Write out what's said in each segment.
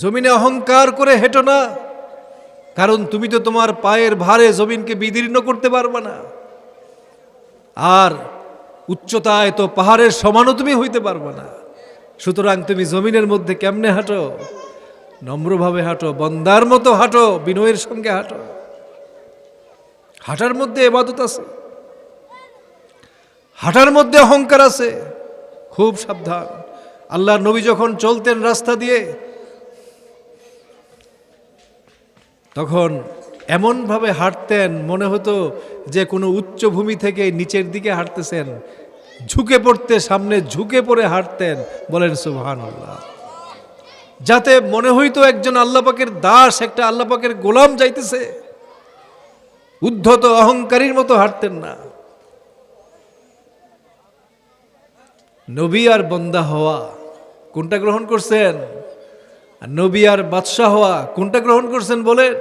জমিনে অহংকার করে হেঁটো না। কারণ তুমি তো তোমার পায়ের ভারে জমিনকে বিদীর্ণ করতে পারবে না। আর উচ্চতায় তো পাহাড়ের সমানও তুমি হইতে পারবে না। সুতরাং তুমি জমিনের মধ্যে কেমনে হাঁটো? নম্রভাবে হাঁটো, বন্দার মতো হাঁটো, বিনয়ের সঙ্গে হাঁটো। হাঁটার মধ্যে এবাদত আছে। হাঁটার মধ্যে অহংকার আছে। খুব সাবধান। আল্লাহর নবী যখন চলতেন রাস্তা দিয়ে তখন এমনভাবে হাঁটতেন, মনে হতো যে কোনো উচ্চভূমি থেকে নিচের দিকে হাঁটতেছেন। ঝুঁকে পড়তে সামনে ঝুঁকে পড়ে হাঁটতেন, বলেন সুবহান আল্লাহ যাতে মনে হইতো একজন আল্লাপাকের দাস, একটা আল্লাপাকের গোলাম যাইতেছে। উদ্ধত অহংকারীর মতো হাঁটতেন না। নবী আর বন্দা হওয়া, কোনটা গ্রহণ করছেন? নবী আর বাদশাহ হওয়া কোনটা গ্রহণ করছেন বলেন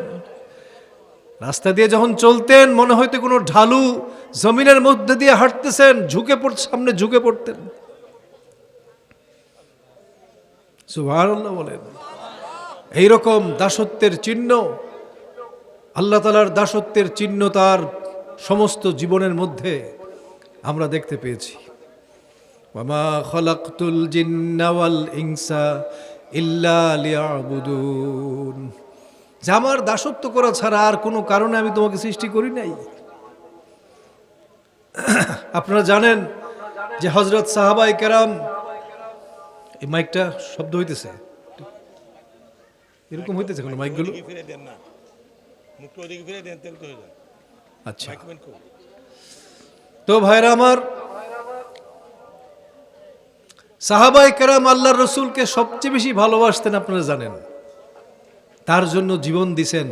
রাস্তা দিয়ে যখন চলতেন, মনে হয়তো কোনো ঢালু জমিনের মধ্যে দিয়ে হাঁটতেছেন, ঝুঁকে পড়, সামনে ঝুঁকে পড়তেন। বলেন। এইরকম দাসত্বের চিহ্ন, আল্লাহ তালার দাসত্বের চিহ্ন তার সমস্ত জীবনের মধ্যে আমরা দেখতে পেয়েছি। ওয়ামা খলাকতুল জিন্না ওয়াল ইনসা ইল্লা লিয়াবুদুন। যে আমার দাসত্ব করা ছাড়া আর কোনো কারণে আমি তোমাকে সৃষ্টি করি নাই। আপনারা জানেন যে হজরত সাহাবাই কেরাম এই মাইকটা শব্দ হইতেছে। এরকম হইতেছে কোনো মাইকগুলো? আচ্ছা। তো ভাইরা আমার সাহাবাই কেরাম আল্লাহ রসুলকে সবচেয়ে বেশি ভালোবাসতেন, আপনারা জানেন। তার জন্য জীবন দিছেন,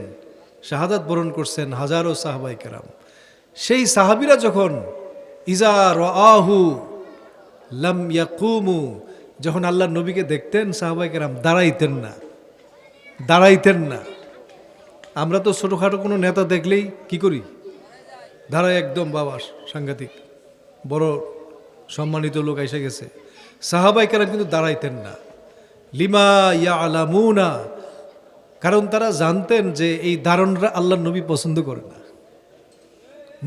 শাহাদাত বরণ করছেন হাজারো সাহাবাই কেরাম। সেই সাহাবিরা যখন, ইজা রাহু লাম ইয়াকুমু, যখন আল্লাহর নবীকে দেখতেন সাহাবাই কেরাম দাঁড়াইতেন না দাঁড়াইতেন না। আমরা তো ছোটোখাটো কোনো নেতা দেখলেই কি করি? দাঁড়ায় একদম বাবা সাংঘাতিক, বড় সম্মানিত লোক এসে গেছে। সাহাবাই কিন্তু দাঁড়াইতেন না। লিমা ইয়া আলামুনা কারণ তারা জানতেন যে এই দারণরা আল্লাহ নবী পছন্দ করে না।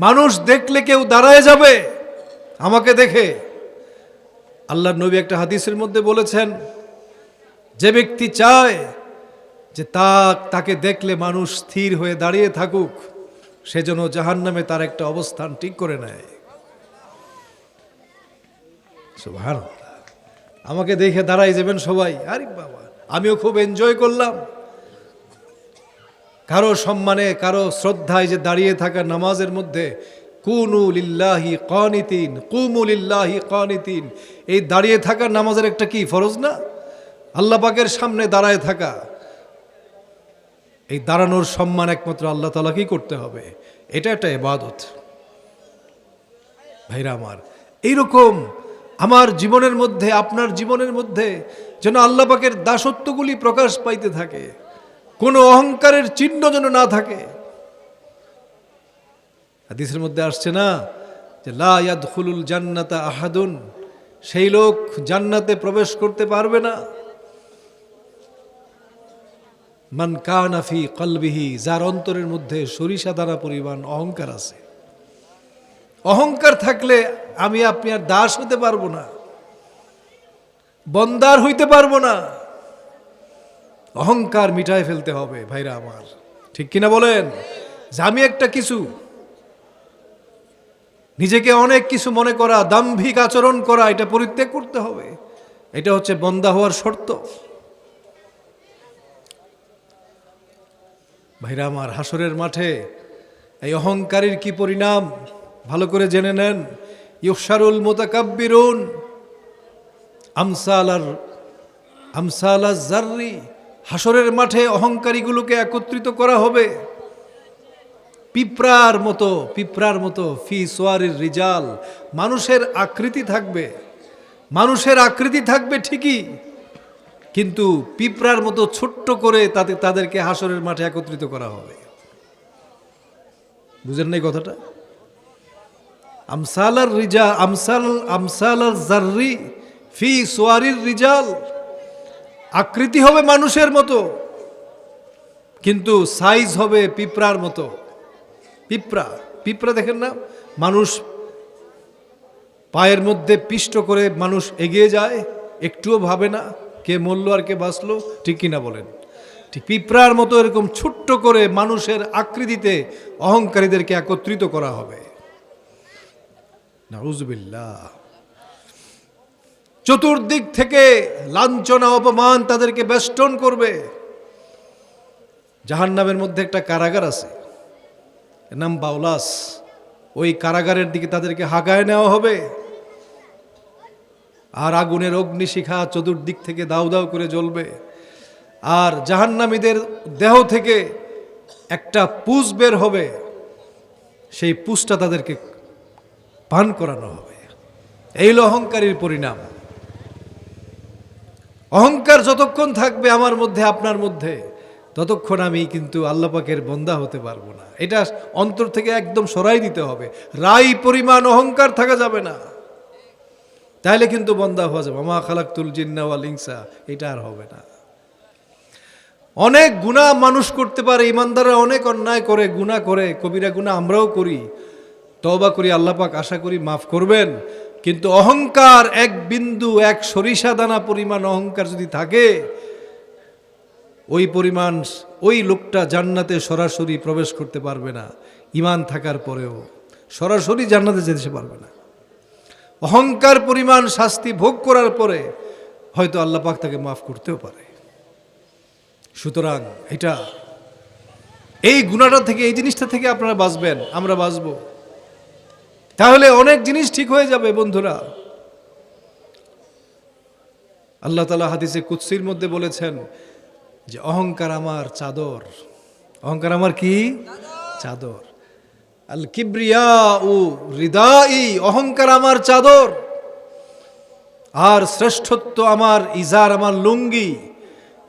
মানুষ দেখলে কেউ দাঁড়ায় যাবে, আমাকে দেখে। আল্লাহ নবী একটা হাদিসের মধ্যে বলেছেন, যে ব্যক্তি চায় যে তা তাকে দেখলে মানুষ স্থির হয়ে দাঁড়িয়ে থাকুক সেজন্য জাহান নামে তার একটা অবস্থান ঠিক করে নেয়। সুবহানাল্লাহ। আমাকে দেখে দাঁড়াই যাবেন সবাই। আরে বাবা, আমিও খুব এনজয় করলাম। কারও সম্মানে, কারও শ্রদ্ধায় যে দাঁড়িয়ে থাকা নামাজের মধ্যে, কুনু লিল্লাহি কানিতিন, কুমু লিল্লাহি কানিতিন। এই দাঁড়িয়ে থাকা নামাজের একটা কি, ফরজ না? আল্লাহ পাকের সামনে দাঁড়ায় থাকা। এই দাঁড়ানোর সম্মান একমাত্র আল্লাহ তালাকেই করতে হবে? এটা একটা এবাদত ভাইরা আমার, এইরকম আমার জীবনের মধ্যে, আপনার জীবনের মধ্যে যেন আল্লাহ পাকের দাসত্বগুলি প্রকাশ পাইতে থাকে। কোনো অহংকারের চিহ্ন যেন না থাকে। হাদিসের মধ্যে আসছে না যে, লা ইয়াদখুলুল জান্নাতা আহাদুন। সেই লোক জান্নাতে প্রবেশ করতে পারবে না। মান কানাফি কলবিহি, যার অন্তরের মধ্যে সরিষা দানা পরিমাণ অহংকার আছে। অহংকার থাকলে আমি আপনি আর দাস হতে পারব না, বন্দার হইতে পারব না। অহংকার মিটায় ফেলতে হবে ভাইরা আমার। ঠিক কিনা বলেন? যে আমি একটা কিছু, নিজেকে অনেক কিছু মনে করা, দাম্ভিক আচরণ করা, এটা পরিত্যাগ করতে হবে। এটা হচ্ছে বন্দা হওয়ার শর্ত। ভাইরা আমার, হাসরের মাঠে এই অহংকারীর কি পরিণাম? ভালো করে জেনে নেন। ইউসারুল মোতাকাব্বিরুন আমসালার, আমসালা জার্রি হাসরের মাঠে অহংকারীগুলোকে একত্রিত করা হবে। পিঁপড়ার মতো পিঁপড়ার মতো, ফি সোয়ারির রিজাল, মানুষের আকৃতি থাকবে। মানুষের আকৃতি থাকবে ঠিকই, কিন্তু পিঁপড়ার মতো ছোট্ট করে তাতে, তাদেরকে হাসরের মাঠে একত্রিত করা হবে। বুঝেন নাই কথাটা? আমসালার রিজা আমসাল আমসালার জার্রি ফি সোয়ারির রিজাল আকৃতি হবে মানুষের মতো, কিন্তু সাইজ হবে পিঁপড়ার মতো। পিঁপড়া পিঁপড়া দেখেন না, মানুষ পায়ের মধ্যে পিষ্ট করে মানুষ এগিয়ে যায়, একটুও ভাবে না কে মরলো আর কে বাঁচলো, ঠিক কিনা বলেন। ঠিক পিঁপড়ার মতো এরকম ছোট্ট করে মানুষের আকৃতিতে অহংকারীদেরকে একত্রিত করা হবে। নাউজুবিল্লাহ চতুর্দিক থেকে লাঞ্ছনা, অপমান তাদেরকে বেষ্টন করবে। জাহান্নামের মধ্যে একটা কারাগার আছে। নাম বাউলাস ওই কারাগারের দিকে তাদেরকে হাগায় নেওয়া হবে। আর আগুনের অগ্নিশিখা চতুর্দিক থেকে দাউ দাউ করে জ্বলবে। আর জাহান্নামীদের দেহ থেকে একটা পুষ বের হবে। সেই পুষটা তাদেরকে পান করানো হবে। এই অহংকারীর পরিণাম। অহংকার যতক্ষণ থাকবে আমার মধ্যে, আপনার মধ্যে, ততক্ষণ আমি কিন্তু আল্লাপাকের বন্দা হতে পারব না। এটা অন্তর থেকে একদম সরাই দিতে হবে। রাই পরিমাণ অহংকার থাকা যাবে না। তাহলে কিন্তু বন্দা হওয়া যাবে। মা খালাকুল জিন্নাওয়াল ইংসা এটা আর হবে না। অনেক গুণা মানুষ করতে পারে, ইমানদাররা অনেক অন্যায় করে গুণা করে, কবিরা গুণা আমরাও করি। তবা করি আল্লাপাক আশা করি মাফ করবেন। কিন্তু অহংকার এক বিন্দু, এক সরিষা দানা পরিমাণ অহংকার যদি থাকে, ওই পরিমাণ ওই লোকটা জান্নাতে সরাসরি প্রবেশ করতে পারবে না ইমান থাকার পরেও। সরাসরি জান্নাতে যেতে পারবে না। অহংকার পরিমাণ শাস্তি ভোগ করার পরে হয়তো আল্লাহ পাক তাকে মাফ করতেও পারে। সুতরাং এটা, এই গুণাটা থেকে, এই জিনিসটা থেকে আপনারা বাঁচবেন, আমরা বাঁচব। তাহলে অনেক জিনিস ঠিক হয়ে যাবে, বন্ধুরা। আল্লাহ তালা হাদিসে কুৎসির মধ্যে বলেছেন যে, অহংকার আমার চাদর। অহংকার আমার কি? চাদর। আল কিব্রিয়া ও হৃদয় অহংকার আমার চাদর। আর শ্রেষ্ঠত্ব আমার ইজার, আমার লুঙ্গি।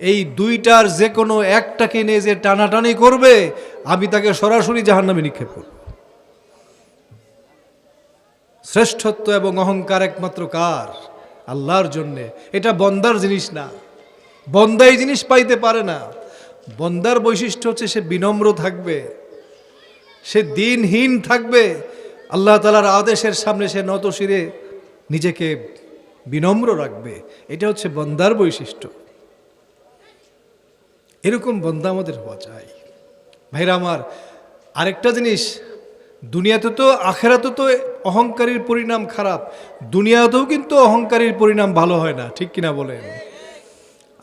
এই দুইটার যে কোনো একটাকে নিয়ে যে টানাটানি করবে, আমি তাকে সরাসরি জাহান্নামে নিক্ষেপ করব। শ্রেষ্ঠত্ব এবং অহংকার একমাত্র কার? আল্লাহর জন্যে। এটা বন্দার জিনিস না। বন্দা এই জিনিস পাইতে পারে না। বন্দার বৈশিষ্ট্য হচ্ছে সে বিনম্র থাকবে। সে দিনহীন থাকবে। আল্লাহ তালার আদেশের সামনে সে নত শিরে নিজেকে বিনম্র রাখবে। এটা হচ্ছে বন্দার বৈশিষ্ট্য। এরকম বন্দা আমাদের হওয়া চাই। ভাইরা আমার, আরেকটা জিনিস দুনিয়াতে তো আখেরাতে তো অহংকারীর পরিণাম খারাপ। দুনিয়াতেও কিন্তু অহংকারীর পরিণাম ভালো হয় না, ঠিক কিনা বলেন?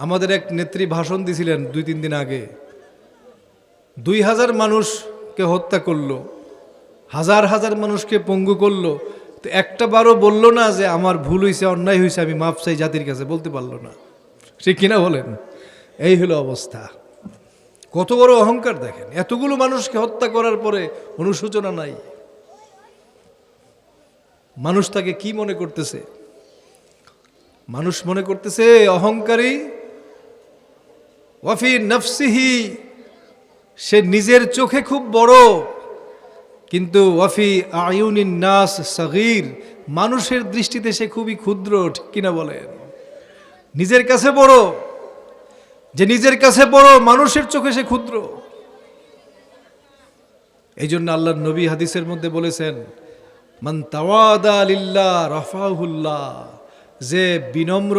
আমাদের এক নেত্রী ভাষণ দিছিলেন দুই, তিন দিন আগে। দুই হাজার মানুষকে হত্যা করল, হাজার হাজার মানুষকে পঙ্গু করল। তো একটা বারও বলল না যে আমার ভুল হয়েছে অন্যায় হয়েছে আমি মাপ চাই জাতির কাছে, বলতে পারল না। ঠিক কিনা বলেন? এই হলো অবস্থা। কত বড় অহংকার দেখেন। এতগুলো মানুষকে হত্যা করার পরে অনুশোচনা নাই। মানুষ তাকে কি মনে করতেছে? মানুষ মনে করতেছে, অহংকারী, ওয়াফি নফসিহি, সে নিজের চোখে খুব বড়, কিন্তু ওয়াফি আয়ুনিন নাস সগির, মানুষের দৃষ্টিতে সে খুবই ক্ষুদ্র, ঠিক কিনা বলেন? নিজের কাছে বড়। যে নিজের কাছে বড়, মানুষের চোখে সে ক্ষুদ্র। এই জন্য আল্লাহ নবী হাদিসের মধ্যে বলেছেন, মান তাওয়াদা লিল্লাহ রফাহুল্লাহ যে বিনম্র,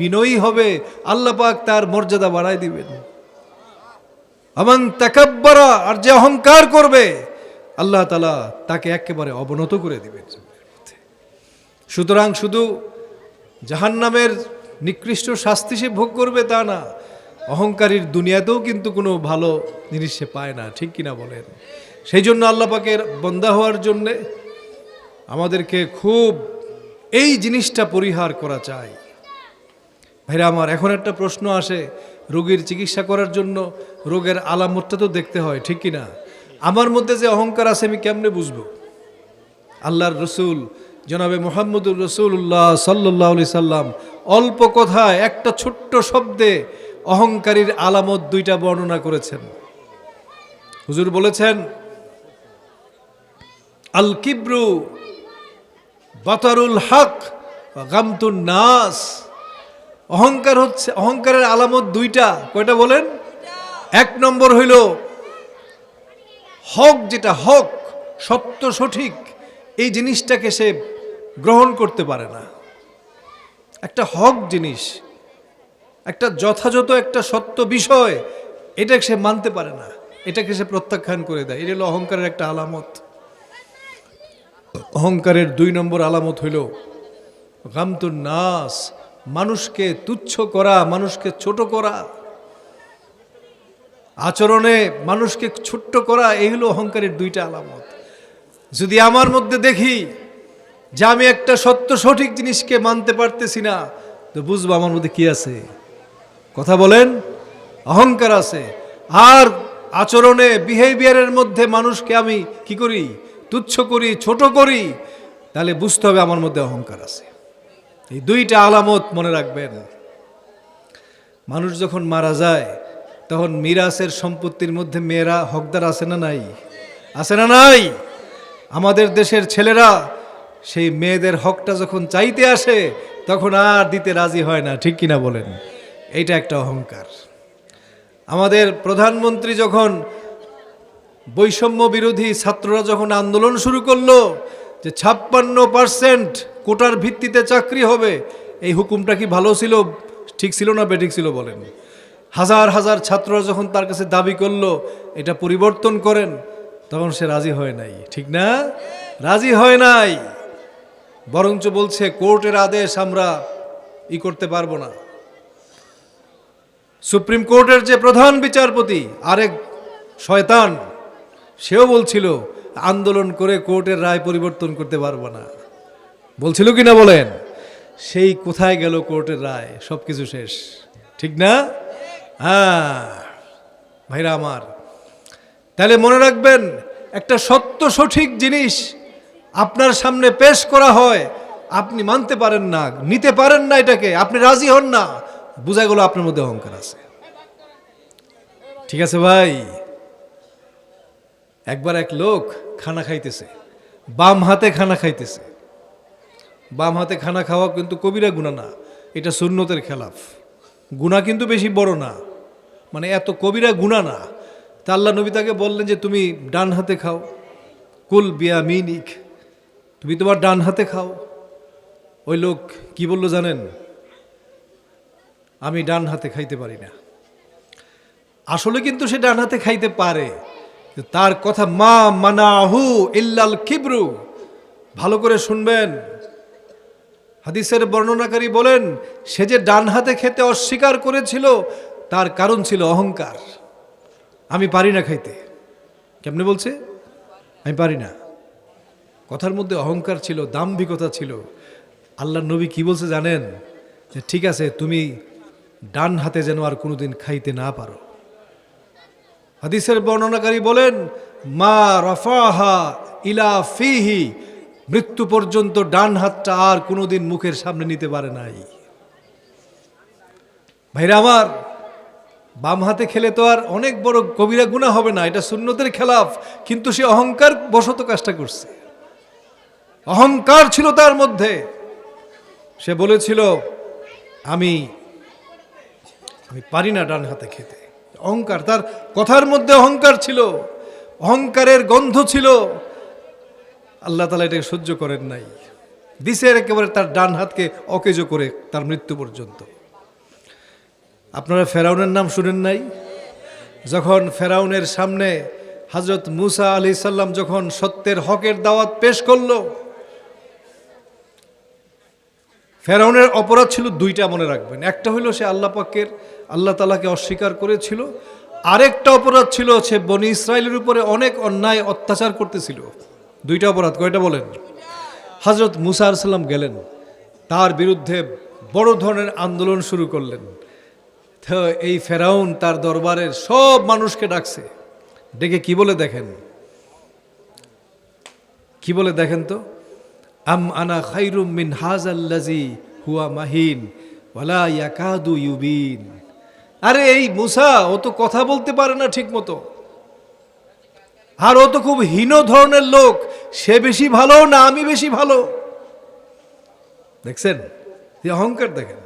বিনয়ী হবে, আল্লাহ পাক তার মর্যাদা বাড়াই দিবেন। আমান তাকাব্বারা আর যে অহংকার করবে, আল্লাহ তালা তাকে একেবারে অবনত করে দিবেন। সুতরাং শুধু জাহান্নামের নিকৃষ্ট শাস্তি সে ভোগ করবে তা না অহংকারীর দুনিয়াতেও কিন্তু কোনো ভালো জিনিস সে পায় না, ঠিক কিনা বলেন? সেই জন্য আল্লাহ পাকের বন্দা হওয়ার জন্যে আমাদেরকে খুব এই জিনিসটা পরিহার করা চাই। ভাইরা আমার, এখন একটা প্রশ্ন আসে, রোগীর চিকিৎসা করার জন্য রোগের আলামতটা তো দেখতে হয়, ঠিক কি না আমার মধ্যে যে অহংকার আছে আমি কেমনে বুঝব? আল্লাহর রসুল, জনাবে মোহাম্মদুর রসুল্লাহ সাল্লাহ আলি সাল্লাম অল্প কথায় একটা ছোট্ট শব্দে অহংকারীর আলামত দুইটা বর্ণনা করেছেন। হুজুর বলেছেন আল কিব্রু বাতারুল হক গামতুন নাস। অহংকার হচ্ছে, অহংকারের আলামত দুইটা। কয়টা বলেন? এক নম্বর হইল, হক যেটা হক, সত্য সঠিক, এই জিনিসটাকে সে গ্রহণ করতে পারে না। একটা হক জিনিস একটা যথাযথ একটা সত্য বিষয়, এটা সে মানতে পারে না। এটাকে সে প্রত্যাখ্যান করে দেয়। এটা হলো অহংকারের একটা আলামত। অহংকারের দুই নম্বর আলামত হইল, গামতুন নাস, মানুষকে তুচ্ছ করা, মানুষকে ছোট করা। আচরণে মানুষকে ছোট্ট করা, এই হলো অহংকারের দুইটা আলামত। যদি আমার মধ্যে দেখি যে আমি একটা সত্য সঠিক জিনিসকে মানতে পারতেছি না, তো বুঝব আমার মধ্যে কি আছে। কথা বলেন, অহংকার আছে। আর আচরণে বিহেভিয়ারের মধ্যে মানুষকে আমি কি করি? তুচ্ছ করি, ছোট করি, তাহলে বুঝতে হবে আমার মধ্যে অহংকার আছে। এই দুইটা আলামত মনে রাখবেন। মানুষ যখন মারা যায়, তখন মিরাসের সম্পত্তির মধ্যে মেয়েরা হকদার আছে না নাই? আছে না নাই? আমাদের দেশের ছেলেরা সেই মেয়েদের হকটা যখন চাইতে আসে, তখন আর দিতে রাজি হয় না, ঠিক কিনা বলেন? এইটা একটা অহংকার। আমাদের প্রধানমন্ত্রী যখন বৈষম্য বিরোধী ছাত্ররা যখন আন্দোলন শুরু করল যে ছাপ্পান্ন পার্সেন্ট কোটার ভিত্তিতে চাকরি হবে, এই হুকুমটা কি ভালো ছিল, ঠিক ছিল না বেঠিক ছিল বলেন। হাজার হাজার ছাত্ররা যখন তার কাছে দাবি করল, এটা পরিবর্তন করেন, তখন সে রাজি হয় নাই। ঠিক না? রাজি হয় নাই। বরঞ্চ বলছে, কোর্টের আদেশ আমরা ই করতে পারব না। সুপ্রিম কোর্টের যে প্রধান বিচারপতি আরেক শয়তান, সেও বলছিল, আন্দোলন করে কোর্টের রায় পরিবর্তন করতে পারব না। বলছিল কি না বলেন? সেই কোথায় গেল কোর্টের রায়? সব কিছু শেষ। ঠিক না? হ্যাঁ। ভাইরা আমার, তাহলে মনে রাখবেন, একটা সত্য সঠিক জিনিস আপনার সামনে পেশ করা হয়, আপনি মানতে পারেন না, নিতে পারেন না এটাকে, আপনি রাজি হন না। বোঝা গেল আপনার মধ্যে অহংকার আছে। ঠিক আছে ভাই? একবার এক লোক খানা খাইতেছে, বাম হাতে খানা খাইতেছে। বাম হাতে খানা খাওয়া কিন্তু কবিরা গুণা না, এটা সুন্নতের খেলাফ। গুণা কিন্তু বেশি বড় না মানে এত কবিরা গুণা না। তা আল্লাহ নবী তাকে বললেন যে, তুমি ডান হাতে খাও। কুল বিয়া মিনিক, তুমি তোমার ডান হাতে খাও। ওই লোক কি বলল জানেন? আমি ডান হাতে খাইতে পারি না। আসলে কিন্তু সে ডান হাতে খাইতে পারে তার কথা মা মানাহু ইল্লাল কিবরু। ভালো করে শুনবেন। হাদিসের বর্ণনাকারী বলেন, সে যে ডান হাতে খেতে অস্বীকার করেছিল, তার কারণ ছিল অহংকার। আমি পারি না খাইতে। কেমনে বলছে? আমি পারি না। কথার মধ্যে অহংকার ছিল, দাম্ভিকতা ছিল। আল্লাহ নবী কি বলছে জানেন? যে ঠিক আছে, তুমি ডান হাতে যেন আর কোনোদিন খাইতে না পারো। হাদিসের বর্ণনাকারী বলেন, মা রফাহা ইলা ফিহি মৃত্যু পর্যন্ত ডান হাতটা আর কোনোদিন মুখের সামনে নিতে পারে নাই। ভাইরা আমার, বাম হাতে খেলে তো আর অনেক বড় কবিরা গুণা হবে না, এটা সুন্নতের খেলাফ, কিন্তু সে অহংকার বশত কাজটা করছে। অহংকার ছিল তার মধ্যে। সে বলেছিল, আমি আমি পারি না ডান হাতে খেতে। অহংকার, তার কথার মধ্যে অহংকার ছিল। অহংকারের গন্ধ ছিল। আল্লাহ তালা এটাকে সহ্য করেন নাই। দিছে একেবারে তার ডান হাতকে অকেজ করে তার মৃত্যু পর্যন্ত। আপনারা ফেরাউনের নাম শুনেন নাই? যখন ফেরাউনের সামনে হজরত মুসা আলি সাল্লাম যখন সত্যের হকের দাওয়াত পেশ করল ফেরাউনের অপরাধ ছিল দুইটা মনে রাখবেন। একটা হলো সে আল্লাহ পাকের, আল্লাহ তালাকে অস্বীকার করেছিল। আরেকটা অপরাধ ছিল সে বনি ইসরায়েলের উপরে অনেক অন্যায় অত্যাচার করতেছিল। দুইটা অপরাধ, কয়টা বলেন? হজরত মুসা সাল্লাম গেলেন। তার বিরুদ্ধে বড় ধরনের আন্দোলন শুরু করলেন। এই ফেরাউন তার দরবারের সব মানুষকে ডাকছে। ডেকে কি বলে দেখেন? কি বলে দেখেন তো? আম আনা খাইরুম মিন হাজাল্লাজি হুয়া মাহিন, ওয়ালা ইয়াকাদু ইউবিন। আরে এই মুসা, ও তো কথা বলতে পারে না ঠিক মতো আর ও তো খুব হীন ধরনের লোক, সে বেশি ভালো না আমি বেশি ভালো। দেখছেন? অহংকার দেখেন।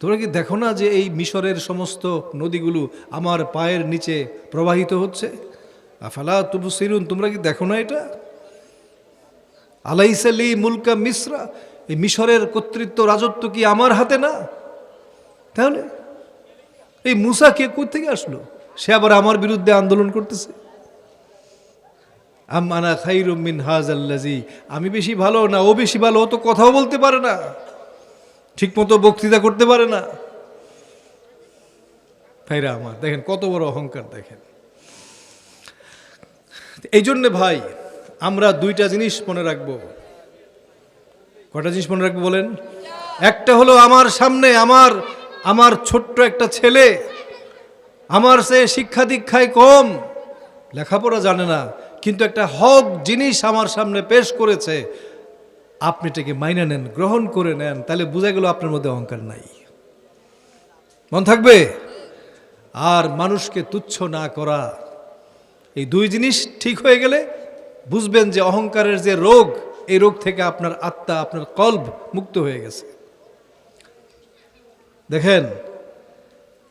তোমরা কি দেখো না যে এই মিশরের সমস্ত নদীগুলো আমার পায়ের নিচে প্রবাহিত হচ্ছে? আফালা তুবু সিরুন তোমরা কি দেখো না এটা? আলাইসালি মুলকা মিশ্রা, এই মিশরের কর্তৃত্ব রাজত্ব কি আমার হাতে না? তাহলে এই মুসা কে থেকে আসলো? সে আবার আমার বিরুদ্ধে আন্দোলন করতেছে। আমানা খাইরুম হাজ আল্লাজি আমি বেশি ভালো না, ও বেশি ভালো, ও তো কথাও বলতে পারে না ঠিক মতো বক্তৃতা করতে পারে না। ভাইরা আমার, দেখেন কত বড় অহংকার দেখেন। এই জন্যে ভাই আমরা দুইটা জিনিস মনে রাখব। কটা জিনিস মনে রাখব বলেন? একটা হলো আমার সামনে আমার আমার ছোট্ট একটা ছেলে। আমার সে শিক্ষা দীক্ষায় কম, লেখাপড়া জানে না, কিন্তু একটা হক জিনিস আমার সামনে পেশ করেছে। আপনি এটাকে মাইনে নেন, গ্রহণ করে নেন, তাহলে বোঝা গেল আপনার মধ্যে অহংকার নাই। মন থাকবে? আর মানুষকে তুচ্ছ না করা। এই দুই জিনিস ঠিক হয়ে গেলে বুঝবেন যে অহংকারের যে রোগ, এই রোগ থেকে আপনার আত্মা, আপনার কল্ব মুক্ত হয়ে গেছে। দেখেন,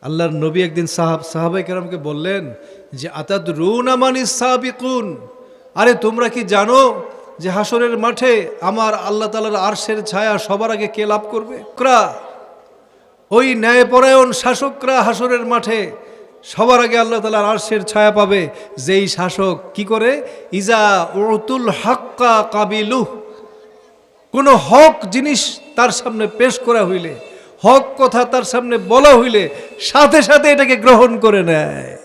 আল্লাহর নবী একদিন সাহাব সাহাবাই কেরামকে বললেন যে আতাদ রুন আমানি সাবিকুন? আরে, তোমরা কি জানো যে হাসরের মাঠে আমার আল্লাহ তালার আরশের ছায়া সবার আগে কে লাভ করবে? ক্রা? ওই ন্যায়পরায়ণ শাসকরা হাসরের মাঠে সবার আগে আল্লাহ তালার আর্শের ছায়া পাবে। যেই শাসক কি করে? ইজা উতুল হাক্কা কাবিলু কোন হক জিনিস তার সামনে পেশ করা হইলে, হক কথা তার সামনে বলা হইলে, সাথে সাথে এটাকে গ্রহণ করে নেয়।